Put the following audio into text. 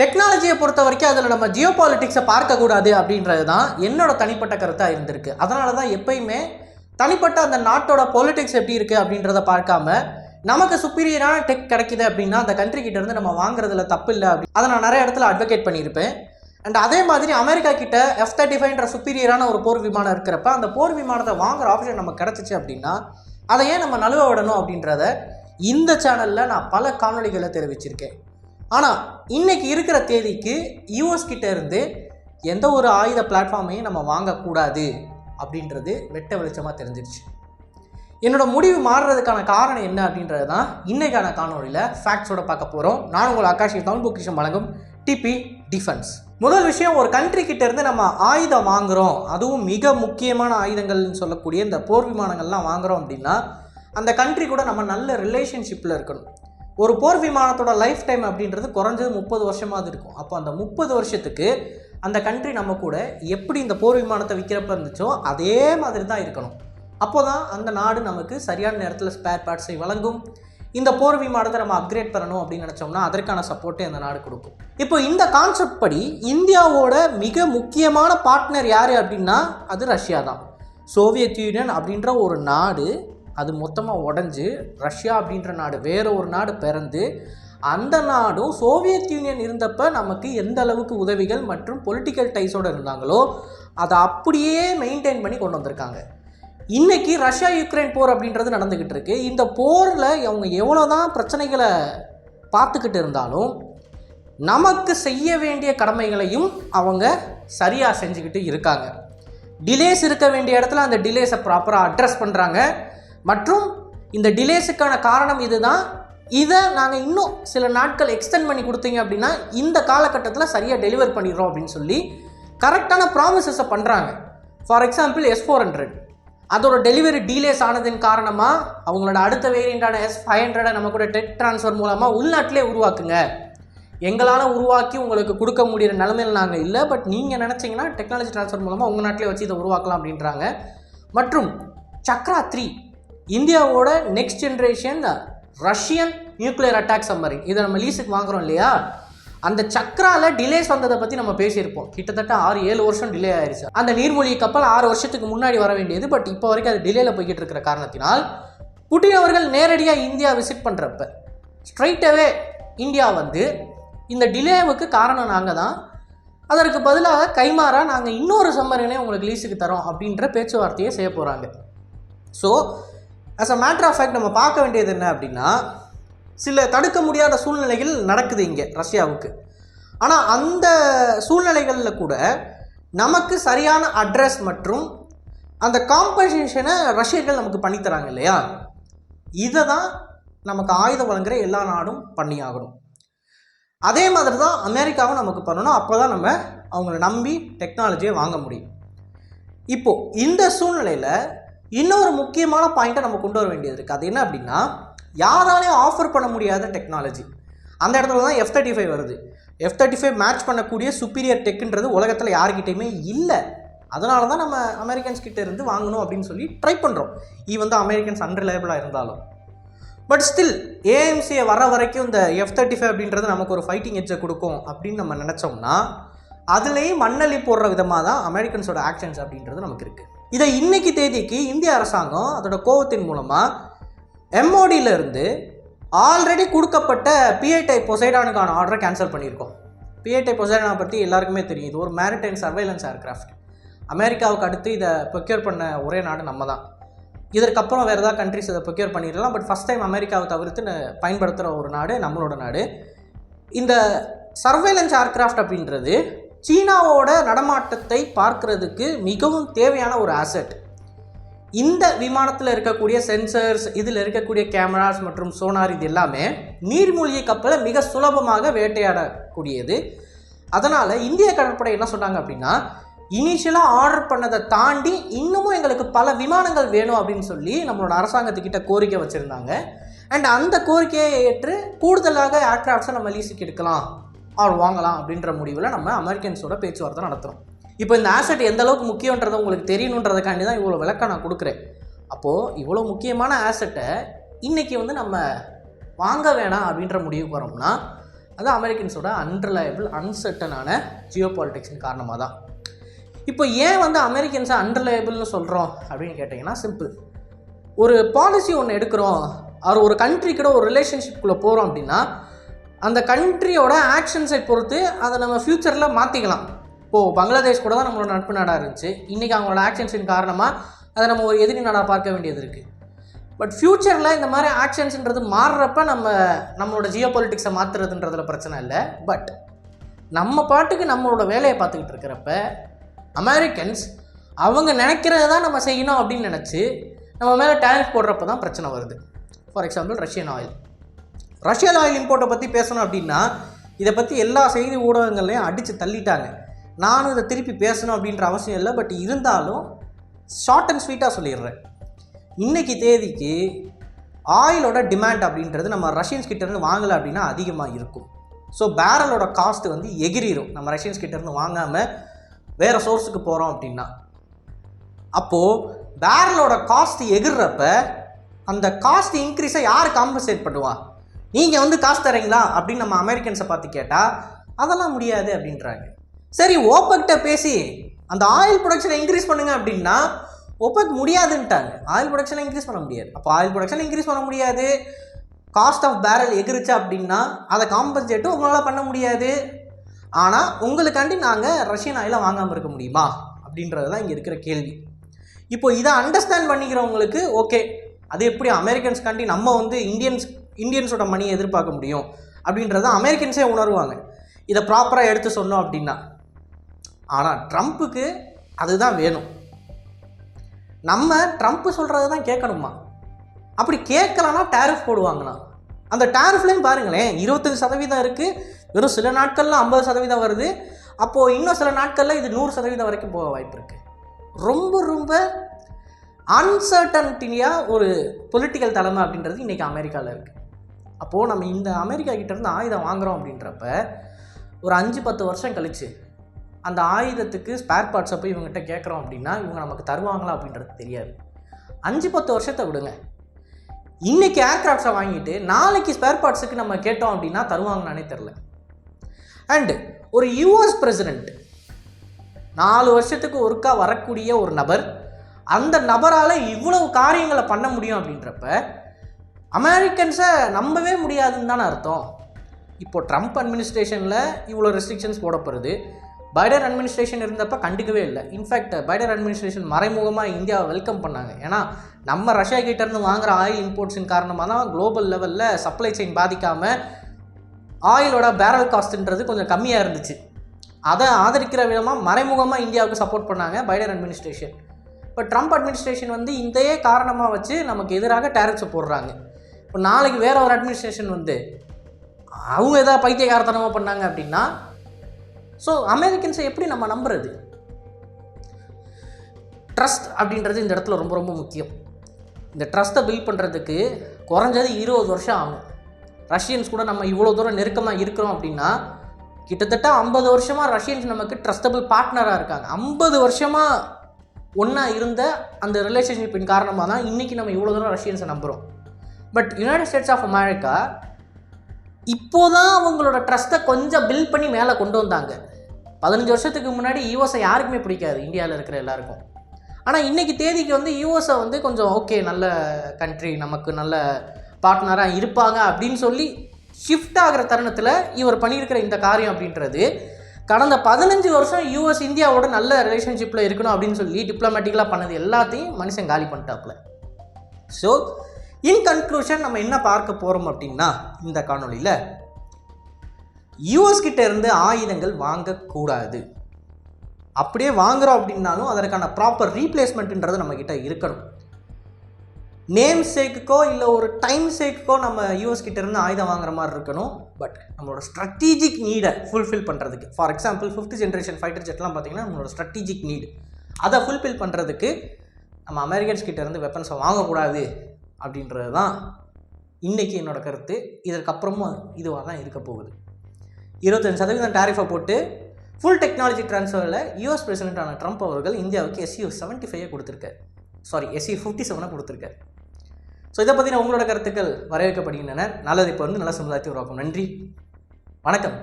டெக்னாலஜியை பொறுத்த வரைக்கும் அதில் நம்ம ஜியோ பாலிட்டிக்ஸை பார்க்கக்கூடாது அப்படின்றது தான் என்னோட தனிப்பட்ட கருத்தாக இருந்திருக்கு. அதனால தான் எப்பயுமே தனிப்பட்ட அந்த நாட்டோட பொலிட்டிக்ஸ் எப்படி இருக்குது அப்படின்றத பார்க்காம நமக்கு சுப்பீரியரான டெக் கிடைக்குது அப்படின்னா அந்த கண்ட்ரி கிட்ட இருந்து நம்ம வாங்குறதுல தப்பு இல்லை அப்படி. அதை நான் நிறைய இடத்துல அட்வொகேட் பண்ணியிருப்பேன். அண்ட் அதே மாதிரி அமெரிக்கா கிட்ட எஃப் தேர்ட்டி ஃபைவ்ன்ற சுப்பீரியரான ஒரு போர் விமானம் இருக்கிறப்ப அந்த போர் விமானத்தை வாங்குற ஆப்ஷன் நமக்கு கிடச்சிச்சு அப்படின்னா அதை ஏன் நம்ம நழுவ விடணும் அப்படின்றத இந்த சேனலில் நான் பல காணொளிகளை தெரிவிச்சிருக்கேன். ஆனால் இன்றைக்கி இருக்கிற தேதிக்கு யூஎஸ் இருந்து எந்த ஒரு ஆயுத பிளாட்ஃபார்மையும் நம்ம வாங்கக்கூடாது அப்படின்றது வெட்ட வெளிச்சமாக தெரிஞ்சிருச்சு. என்னோட முடிவு மாறுறதுக்கான காரணம் என்ன அப்படின்றது தான் இன்றைக்கான காணொலியில் ஃபேக்ட்ஸோட பார்க்க போகிறோம் நான் உங்கள் ஆகாஷி தமிழ் பொக்கிஷம் வழங்கும் டிபி டிஃபென்ஸ். முதல் விஷயம் ஒரு கண்ட்ரி கிட்டேருந்து நம்ம ஆயுதம் வாங்குறோம். அதுவும் மிக முக்கியமான ஆயுதங்கள்னு சொல்லக்கூடிய இந்த போர் விமானங்கள்லாம் வாங்குறோம் அப்படின்னா அந்த கண்ட்ரி கூட நம்ம நல்ல ரிலேஷன்ஷிப்பில் இருக்கணும். ஒரு போர் விமானத்தோட லைஃப் டைம் அப்படின்றது குறைஞ்சது முப்பது வருஷமாவது இருக்கும். அப்போ அந்த முப்பது வருஷத்துக்கு அந்த கண்ட்ரி நம்ம கூட எப்படி இந்த போர் விமானத்தை விற்கிறப்ப இருந்துச்சோ அதே மாதிரி தான் இருக்கணும். அப்போ தான் அந்த நாடு நமக்கு சரியான நேரத்தில் ஸ்பேர் பார்ட்ஸை வழங்கும். இந்த போர் விமானத்தை நம்ம அப்கிரேட் பண்ணணும் அப்படின்னு நினச்சோம்னா அதற்கான சப்போர்ட்டை அந்த நாடு கொடுக்கும். இப்போ இந்த கான்செப்ட் படி இந்தியாவோட மிக முக்கியமான பார்ட்னர் யார் அப்படின்னா அது ரஷ்யா தான் சோவியத் யூனியன் அப்படின்ற ஒரு நாடு அது மொத்தமாக உடஞ்சி ரஷ்யா அப்படின்ற நாடு வேற ஒரு நாடு பிறந்து அந்த நாடும் சோவியத் யூனியன் இருந்தப்ப நமக்கு எந்த அளவுக்கு உதவிகள் மற்றும் பொலிட்டிக்கல் டைஸோடு இருந்தாங்களோ அதை அப்படியே மெயின்டைன் பண்ணி கொண்டு வந்திருக்காங்க. இன்றைக்கி ரஷ்யா யுக்ரைன் போர் அப்படின்றது நடந்துக்கிட்டு இருக்கு. இந்த போரில் அவங்க எவ்வளோ தான் பிரச்சனைகளை பார்த்துக்கிட்டு இருந்தாலும் நமக்கு செய்ய வேண்டிய கடமைகளையும் அவங்க சரியாக செஞ்சுக்கிட்டு இருக்காங்க. டிலேஸ் இருக்க வேண்டிய இடத்துல அந்த டிலேஸை ப்ராப்பராக அட்ரஸ் பண்ணுறாங்க மற்றும் இந்த டிலேஸுக்கான காரணம் இதுதான். இதை நாங்கள் இன்னும் சில நாட்கள் எக்ஸ்டெண்ட் பண்ணி கொடுத்தீங்க அப்படின்னா இந்த காலகட்டத்தில் சரியாக டெலிவர் பண்ணிடுறோம் அப்படின்னு சொல்லி கரெக்டான ப்ராமிசஸை பண்ணுறாங்க for example S four hundred அதோட டெலிவரி டீலேஸ் ஆனதின் காரணமாக அவங்களோட அடுத்த வேரியண்ட்டான எஸ் ஃபைவ் ஹண்ட்ரடை நம்ம கூட டெக் ட்ரான்ஸ்ஃபர் மூலமாக உள்நாட்டிலே உருவாக்குங்க. எங்களால் உருவாக்கி உங்களுக்கு கொடுக்க முடியிற நிலமையில் நாங்கள் இல்லை பட் நீங்கள் நினச்சிங்கன்னா டெக்னாலஜி ட்ரான்ஸ்ஃபர் மூலமாக உங்கள் நாட்டிலே வச்சு இதை உருவாக்கலாம் அப்படின்றாங்க. மற்றும் சக்ரா த்ரீ இந்தியாவோட next generation Russian nuclear attack submarine இதை நம்ம லீஸுக்கு வாங்குறோம் இல்லையா? அந்த சக்கரால டிலேஸ் வந்ததை பற்றி நம்ம பேசியிருப்போம். கிட்டத்தட்ட ஆறு ஏழு வருஷம் டிலே ஆயிருச்சு. அந்த நீர்மூழ்கி கப்பல் ஆறு வருஷத்துக்கு முன்னாடி வர வேண்டியது பட் இப்போ வரைக்கும் அது டிலேல போய்கிட்டு இருக்கிற காரணத்தினால் புட்டின் அவர்கள் நேரடியாக இந்தியா விசிட் பண்ணுறப்ப ஸ்ட்ரைட்டாகவே இந்தியா வந்து இந்த டிலேவுக்கு காரணம் நாங்கள் தான். அதற்கு பதிலாக கைமாறா நாங்கள் இன்னொரு சம்மரினே உங்களுக்கு லீஸுக்கு தரோம் அப்படின்ற பேச்சுவார்த்தையை செய்ய போகிறாங்க so as a matter of fact நம்ம பார்க்க வேண்டியது என்ன அப்படின்னா சில தடுக்க முடியாத சூழ்நிலைகள் நடக்குது இங்கே ரஷ்யாவுக்கு. ஆனால் அந்த சூழ்நிலைகளில் கூட நமக்கு சரியான அட்ரஸ் மற்றும் அந்த காம்பன்சேஷனை ரஷ்யர்கள் நமக்கு பண்ணித்தராங்க இல்லையா? இதை தான் நமக்கு ஆயுதம் வழங்குற எல்லா நாடும் பண்ணி ஆகணும் அதே மாதிரி தான் அமெரிக்காவும் நமக்கு பண்ணணும். அப்போ தான் நம்ம அவங்கள நம்பி டெக்னாலஜியை வாங்க முடியும். இப்போது இந்த சூழ்நிலையில் இன்னொரு முக்கியமான பாயிண்ட்டை நம்ம கொண்டு வர வேண்டியது இருக்குது அது என்ன அப்படின்னா யாராலையும் ஆஃபர் பண்ண முடியாத டெக்னாலஜி அந்த இடத்துல தான் எஃப் தேர்ட்டி ஃபைவ் வருது. எஃப் தேர்ட்டி ஃபைவ் மேட்ச் பண்ணக்கூடிய சுப்பீரியர் டெக்குன்றது உலகத்தில் யார்கிட்டையுமே இல்லை. அதனால தான் நம்ம அமெரிக்கன்ஸ் கிட்டே இருந்து வாங்கணும் அப்படின்னு சொல்லி ட்ரை பண்ணுறோம் ஈ வந்து அமெரிக்கன்ஸ் அன்ரிலையபிளாக இருந்தாலும். பட் ஸ்டில் ஏஎம்சியை வர வரைக்கும் இந்த எஃப் தேர்ட்டி ஃபைவ் அப்படின்றது நமக்கு ஒரு ஃபைட்டிங் எட்ஜை கொடுக்கும் அப்படின்னு நம்ம நினச்சோம்னா அதுலேயும் மண்ணலி போடுற விதமாக தான் அமெரிக்கன்ஸோட ஆக்ஷன்ஸ் அப்படின்றது நமக்கு இருக்குது இதை இன்னைக்கு தேதிக்கு இந்திய அரசாங்கம் அதோட கோவத்தின் மூலமாக எம்ஓடியிலிருந்து ஆல்ரெடி கொடுக்கப்பட்ட பிஐ பொசைடானுக்கான ஆர்டரை கேன்சல் பண்ணியிருக்கோம். பிஐ பொசைடானை பற்றி எல்லாருக்குமே தெரியும். இது ஒரு மேரிடைம் சர்வைலன்ஸ் ஏர்கிராஃப்ட் அமெரிக்காவுக்கு அடுத்து இதை ப்ரொக்யூர் பண்ண ஒரே நாடு நம்ம தான் இதற்கப்புறம் வேறு ஏதாவது கண்ட்ரிஸ் இதை ப்ரொக்யூர் பண்ணிடலாம். பட் ஃபஸ்ட் டைம் அமெரிக்காவை தவிர்த்து பயன்படுத்துகிற ஒரு நாடு நம்மளோட நாடு. இந்த சர்வைலன்ஸ் ஏர்கிராஃப்ட் அப்படின்றது சீனாவோட நடமாட்டத்தை பார்க்கறதுக்கு மிகவும் தேவையான ஒரு ஆசெட் இந்த விமானத்தில் இருக்கக்கூடிய சென்சர்ஸ் இதில் இருக்கக்கூடிய கேமராஸ் மற்றும் சோனார் இது எல்லாமே நீர்மூழ்கி கப்பலை மிக சுலபமாக வேட்டையாடக்கூடியது. அதனால் இந்திய கடற்படை என்ன சொன்னாங்க அப்படின்னா இனிஷியலாக ஆர்டர் பண்ணதை தாண்டி இன்னமும் எங்களுக்கு பல விமானங்கள் வேணும் அப்படின்னு சொல்லி நம்மளோட அரசாங்கத்துக்கிட்ட கோரிக்கை வச்சுருந்தாங்க. அண்ட் அந்த கோரிக்கையை ஏற்று கூடுதலாக ஏர்க்ராஃப்ட்ஸை நம்ம லீஸுக்கு எடுக்கலாம். ஆர் வாங்கலாம் அப்படின்ற முடிவில் நம்ம அமெரிக்கன்ஸோட பேச்சுவார்த்தை நடத்துகிறோம் இப்போ இந்த ஆசெட் எந்த அளவுக்கு முக்கியன்றதை உங்களுக்கு தெரியணுன்றதுக்காண்டி தான் இவ்வளோ விளக்கம் நான் கொடுக்குறேன். அப்போது இவ்வளோ முக்கியமான ஆசெட்டை இன்றைக்கி வந்து நம்ம வாங்க வேணாம் அப்படின்ற முடிவுக்கு வரோம்னா அது அமெரிக்கன்ஸோட அன்ரிலையபிள் அன்சர்டனான ஜியோ பாலிட்டிக்ஸின் காரணமாக தான். இப்போ ஏன் வந்து அமெரிக்கன்ஸை அன்ரிலையபிள்னு சொல்கிறோம் அப்படின்னு கேட்டிங்கன்னா சிம்பிள் ஒரு பாலிசி ஒன்று எடுக்கிறோம். அவர் ஒரு கண்ட்ரி கூட ஒரு ரிலேஷன்ஷிப்குள்ளே போகிறோம் அப்படின்னா அந்த கண்ட்ரியோட ஆக்ஷன்ஸை பொறுத்து அதை நம்ம ஃப்யூச்சரில் மாற்றிக்கலாம் இப்போது பங்களாதேஷ் கூட தான் நம்மளோட நட்பு நாடாக இருந்துச்சு. இன்றைக்கி அவங்களோட ஆக்ஷன்ஸின் காரணமாக அதை நம்ம ஒரு எதிரி நாடாக பார்க்க வேண்டியது இருக்குது பட் ஃப்யூச்சரில் இந்த மாதிரி ஆக்ஷன்ஸுன்றது மாறுறப்ப நம்ம நம்மளோட ஜியோ பொலிட்டிக்ஸை மாற்றுறதுன்றதில் பிரச்சனை இல்லை. பட் நம்ம பாட்டுக்கு நம்மளோட வேலையை பார்த்துக்கிட்டு இருக்கிறப்ப அமெரிக்கன்ஸ் அவங்க நினைக்கிறத தான் நம்ம செய்யணும் அப்படின்னு நினச்சி நம்ம மேலே டேரிஃப் போடுறப்ப தான் பிரச்சனை வருது. For example Russian oil Russian oil இம்போர்ட்டை பற்றி பேசணும் அப்படின்னா இதை பற்றி எல்லா செய்தி ஊடகங்கள்லையும் அடித்து தள்ளிட்டாங்க. நானும் இதை திருப்பி பேசணும் அப்படின்ற அவசியம் இல்லை. பட் இருந்தாலும் ஷார்ட் அண்ட் ஸ்வீட்டாக சொல்லிடுறேன். இன்றைக்கி தேதிக்கு ஆயிலோட டிமாண்ட் அப்படின்றது நம்ம ரஷ்யன்ஸ் கிட்டேருந்து வாங்கலை அப்படின்னா அதிகமாக இருக்கும். ஸோ பேரலோட காஸ்ட் வந்து எகிரிடும் நம்ம ரஷ்யன்ஸ் கிட்டேருந்து வாங்காமல் வேறு சோர்ஸுக்கு போகிறோம் அப்படின்னா. அப்போது பேரலோட காஸ்ட் எகிர்றப்ப அந்த காஸ்ட் இன்க்ரீஸை யார் காம்பன்சேட் பண்ணுவா? நீங்கள் வந்து காசு தரீங்களா அப்படின்னு நம்ம அமெரிக்கன்ஸை பார்த்து கேட்டால் அதெல்லாம் முடியாது அப்படின்றாங்க. சரி ஓப்பக்கிட்ட பேசி அந்த ஆயில் ப்ரொடக்ஷனை இன்க்ரீஸ் பண்ணுங்க அப்படின்னா ஒப்பக் முடியாதுன்ட்டாங்க. ஆயில் ப்ரொடக்ஷனை இன்க்ரீஸ் பண்ண முடியாது. அப்போ ஆயில் ப்ரொடக்ஷனை இன்க்ரீஸ் பண்ண முடியாது. காஸ்ட் ஆஃப் பேரல் எகிரிச்சா அப்படின்னா அதை காம்பன்சேட்டும் உங்களால் பண்ண முடியாது. ஆனால் உங்களுக்காண்டி நாங்கள் ரஷ்யன் ஆயிலை வாங்காமல் இருக்க முடியுமா? அப்படின்றது தான் இங்கே இருக்கிற கேள்வி. இப்போ இதை அண்டர்ஸ்டாண்ட் பண்ணிக்கிறவங்களுக்கு ஓகே அது எப்படி அமெரிக்கன்ஸ்காண்டி நம்ம வந்து இந்தியன்ஸ் இந்தியன்ஸோட மணியை எதிர்பார்க்க முடியும் அப்படின்றத அமெரிக்கன்ஸே உணர்வாங்க. இதை ப்ராப்பராக எடுத்து சொன்னோம் அப்படின்னா. ஆனால் ட்ரம்ப்புக்கு அதுதான் வேணும். நம்ம ட்ரம்ப் சொல்கிறது தான் கேட்கணுமா? அப்படி கேட்கலன்னா டேரிஃப் போடுவாங்கண்ணா அந்த டேரிஃப்லையும் பாருங்களேன் இருபத்தஞ்சு சதவீதம் இருக்குது வெறும் சில நாட்களில் ஐம்பது சதவீதம் வருது அப்போது இன்னும் சில நாட்களில் இது நூறு சதவீதம் வரைக்கும் போக வாய்ப்பு இருக்குது ரொம்ப ரொம்ப அன்சர்டன்டினியாக ஒரு பொலிட்டிக்கல் தலைமை அப்படின்றது இன்றைக்கி அமெரிக்காவில் இருக்குது அப்போது நம்ம இந்த அமெரிக்கா கிட்டேருந்து ஆயுதம் வாங்குகிறோம் அப்படின்றப்ப ஒரு அஞ்சு பத்து வருஷம் கழிச்சு அந்த ஆயுதத்துக்கு ஸ்பேர் பார்ட்ஸை போய் இவங்ககிட்ட கேட்குறோம் அப்படின்னா இவங்க நமக்கு தருவாங்களா அப்படின்றது தெரியாது. அஞ்சு பத்து வருஷத்தை விடுங்க. இன்றைக்கி ஏர்க்ராஃப்ட்ஸை வாங்கிட்டு நாளைக்கு ஸ்பேர் பார்ட்ஸுக்கு நம்ம கேட்டோம் அப்படின்னா தருவாங்களானே தெரில அண்டு ஒரு யூஎஸ் பிரசிடெண்ட் நாலு வருஷத்துக்கு ஒருக்கா வரக்கூடிய ஒரு நபர் அந்த நபரால் இவ்வளவு காரியங்களை பண்ண முடியும் அப்படின்றப்ப அமெரிக்கன்ஸை நம்பவே முடியாதுன்னு தானே அர்த்தம். இப்போது ட்ரம்ப் அட்மினிஸ்ட்ரேஷனில் இவ்வளோ ரெஸ்ட்ரிக்ஷன்ஸ் போடப்படுது. பைடன் அட்மினிஸ்ட்ரேஷன் இருந்தப்போ கண்டுக்கவே இல்லை. இன்ஃபேக்ட் பைடன் அட்மினிஸ்ட்ரேஷன் மறைமுகமாக இந்தியாவை வெல்கம் பண்ணாங்க. ஏன்னா நம்ம ரஷ்யா கிட்டேருந்து வாங்குற ஆயில் இம்போர்ட்ஸின் காரணமாக தான் குளோபல் லெவலில் சப்ளை செயின் பாதிக்காமல் ஆயிலோட பேரல் காஸ்ட்ன்றது கொஞ்சம் கம்மியாக இருந்துச்சு. அதை ஆதரிக்கிற விதமாக மறைமுகமாக இந்தியாவுக்கு சப்போர்ட் பண்ணாங்க பைடன் அட்மினிஸ்ட்ரேஷன் இப்போ ட்ரம்ப் அட்மினிஸ்ட்ரேஷன் வந்து இதையே காரணமாக வச்சு நமக்கு எதிராக டேரிஃப்ஸை போடுறாங்க. இப்போ நாளைக்கு வேற ஒரு அட்மினிஸ்ட்ரேஷன் வந்து அவங்க எதாவது பைத்தியகாரத்தனமாக பண்ணாங்க அப்படின்னா ஸோ அமெரிக்கன்ஸை எப்படி நம்ம நம்புறது? ட்ரஸ்ட் அப்படின்றது இந்த இடத்துல ரொம்ப ரொம்ப முக்கியம். இந்த ட்ரஸ்ட்டை பில்ட் பண்ணுறதுக்கு குறைஞ்சது இருபது வருஷம் ஆகும். ரஷ்யன்ஸ் கூட நம்ம இவ்வளோ தூரம் நெருக்கமாக இருக்கிறோம் அப்படின்னா கிட்டத்தட்ட ஐம்பது வருஷமாக ரஷ்யன்ஸ் நமக்கு ட்ரஸ்டபிள் பார்ட்னராக இருக்காங்க. ஐம்பது வருஷமாக ஒன்றா இருந்த அந்த ரிலேஷன்ஷிப்பின் காரணமாக தான் இன்றைக்கி நம்ம இவ்வளோ தூரம் ரஷ்யன்ஸை நம்புகிறோம் but United States of America இப்போதான் அவங்களோட ட்ரஸ்ட்டை கொஞ்சம் பில்ட் பண்ணி மேலே கொண்டு வந்தாங்க. பதினஞ்சு வருஷத்துக்கு முன்னாடி யூஎஸை யாருக்குமே பிடிக்காது இந்தியாவில் இருக்கிற எல்லாருக்கும். ஆனால் இன்றைக்கி தேதிக்கு வந்து யூஎஸை வந்து கொஞ்சம் ஓகே நல்ல கண்ட்ரி நமக்கு நல்ல பார்ட்னராக இருப்பாங்க அப்படின்னு சொல்லி ஷிஃப்ட் ஆகிற தருணத்தில் இவர் பண்ணியிருக்கிற இந்த காரியம் அப்படின்றது கடந்த பதினஞ்சு வருஷம் யூஎஸ் இந்தியாவோட நல்ல ரிலேஷன்ஷிப்பில் இருக்கணும் அப்படின்னு சொல்லி டிப்ளமேட்டிக்கலாக பண்ணது எல்லாத்தையும் மனுஷன் காலி பண்ணிட்டாப்புல. ஸோ இன் கன்க்ளூஷன் நம்ம என்ன பார்க்க போகிறோம் அப்படின்னா இந்த காணொளியில் யூஎஸ் கிட்ட இருந்து ஆயுதங்கள் வாங்கக்கூடாது. அப்படியே வாங்குறோம் அப்படின்னாலும் அதற்கான ப்ராப்பர் ரீப்ளேஸ்மெண்ட்டுன்றது நம்மக்கிட்ட இருக்கணும். நேம் சேக்குக்கோ இல்லை ஒரு டைம் சேக்குக்கோ நம்ம யூஎஸ் கிட்ட இருந்து ஆயுதம் வாங்குற மாதிரி இருக்கணும். பட் நம்மளோட ஸ்ட்ராட்டஜிக் நீடை ஃபுல்ஃபில் பண்ணுறதுக்கு for example fifth generation fighter ஜெட்லாம் பார்த்தீங்கன்னா நம்மளோட ஸ்ட்ராட்டஜிக் நீடு அதை ஃபுல்ஃபில் பண்ணுறதுக்கு நம்ம அமெரிக்கன்ஸ் கிட்ட இருந்து வெப்பன்ஸை வாங்கக்கூடாது. அப்படின்றது தான் இன்றைக்கி என்னோடய கருத்து. இதற்கப்புறமும் இதுவாக தான் இருக்க போகுது. இருபத்தஞ்சு சதவீதம் டேரிஃபை போட்டு ஃபுல் டெக்னாலஜி ட்ரான்ஸ்ஃபரில் யூஎஸ் பிரசிடென்ட்டான ட்ரம்ப் அவர்கள் இந்தியாவுக்கு எஸ்யூ செவன்ட்டி ஃபைவை கொடுத்துருக்காரு சாரி எஸ்யூ ஃபிஃப்டி செவனை கொடுத்துருக்காரு ஸோ இதை பற்றின உங்களோட கருத்துக்கள் வரவேற்கப்படுகின்றன. நல்லது இப்போ வந்து நல்ல சமுதாயத்தை உருவாக்கும். நன்றி. வணக்கம்.